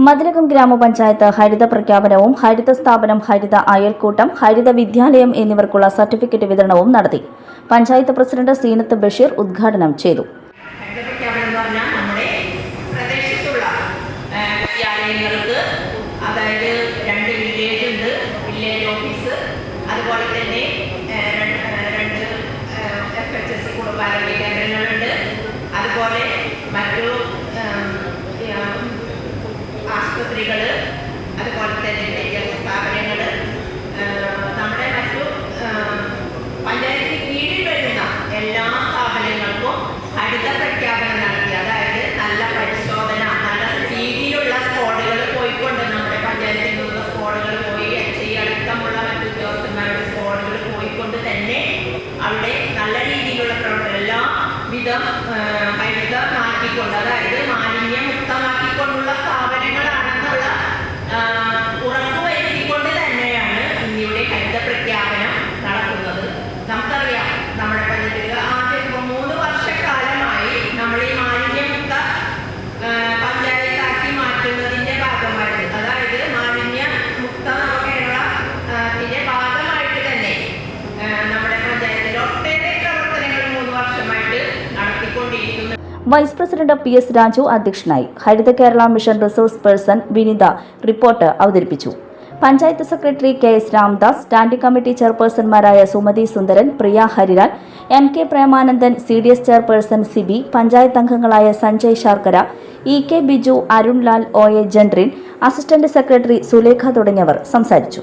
മതിലകം ഗ്രാമപഞ്ചായത്ത് ഹരിത പ്രഖ്യാപനവും ഹരിത സ്ഥാപനം ഹരിത അയൽക്കൂട്ടം ഹരിത വിദ്യാലയം എന്നിവർക്കുള്ള സർട്ടിഫിക്കറ്റ് വിതരണവും നടത്തി. പഞ്ചായത്ത് പ്രസിഡന്റ് സീനത്ത് ബഷീർ ഉദ്ഘാടനം ചെയ്തു. അതായത് രണ്ട് വില്ലേജ് ഉണ്ട് വില്ലേജ് ഓഫീസ് അതുപോലെ തന്നെ ആ, രണ്ട് ആ, രണ്ട് എഫ് എച്ച് എസ് സി കുടുംബാരോഗ്യ കേന്ദ്രങ്ങളുണ്ട് അതുപോലെ മറ്റു ആശുപത്രികൾ അതുപോലെ തന്നെ വിദ്യാഭ്യാസ സ്ഥാപനങ്ങൾ നമ്മുടെ മറ്റു പഞ്ചായത്തിന് കീഴിൽ വരുന്ന എല്ലാ സ്ഥാപനങ്ങൾക്കും ഹരിത പ്രഖ്യാപനം നടത്തി. അതായത് നല്ല പരിശോധന നല്ല രീതിയിലുള്ള സ്കോഡുകൾ പോയിക്കൊണ്ട് നമ്മുടെ പഞ്ചായത്തിൽ നിന്നുള്ള സ്കോഡുകൾ പോയി എച്ച് ഐ അടക്കമുള്ള മറ്റു ഉദ്യോഗസ്ഥന്മാരുടെ സ്കോഡുകൾ പോയിക്കൊണ്ട് തന്നെ അവിടെ നല്ല രീതിയിലുള്ള പ്രവർത്തനം എല്ലാ vice president P S Raju അധ്യക്ഷനായി Haritha Kerala mission resource person Vinitha report അവതരിപ്പിച്ചു. Panchayat secretary K S Ramdas standing committee ചെയർപേഴ്സൺമാരായ Sumathi Sundaran Priya Harilal M K Premanandan C D S chairperson Sibi panchayat അംഗങ്ങളായ Sanjay Sarkara E K Biju Arunlal O A Jenrin assistant secretary Sulekha തുടങ്ങിയവർ സംസാരിച്ചു.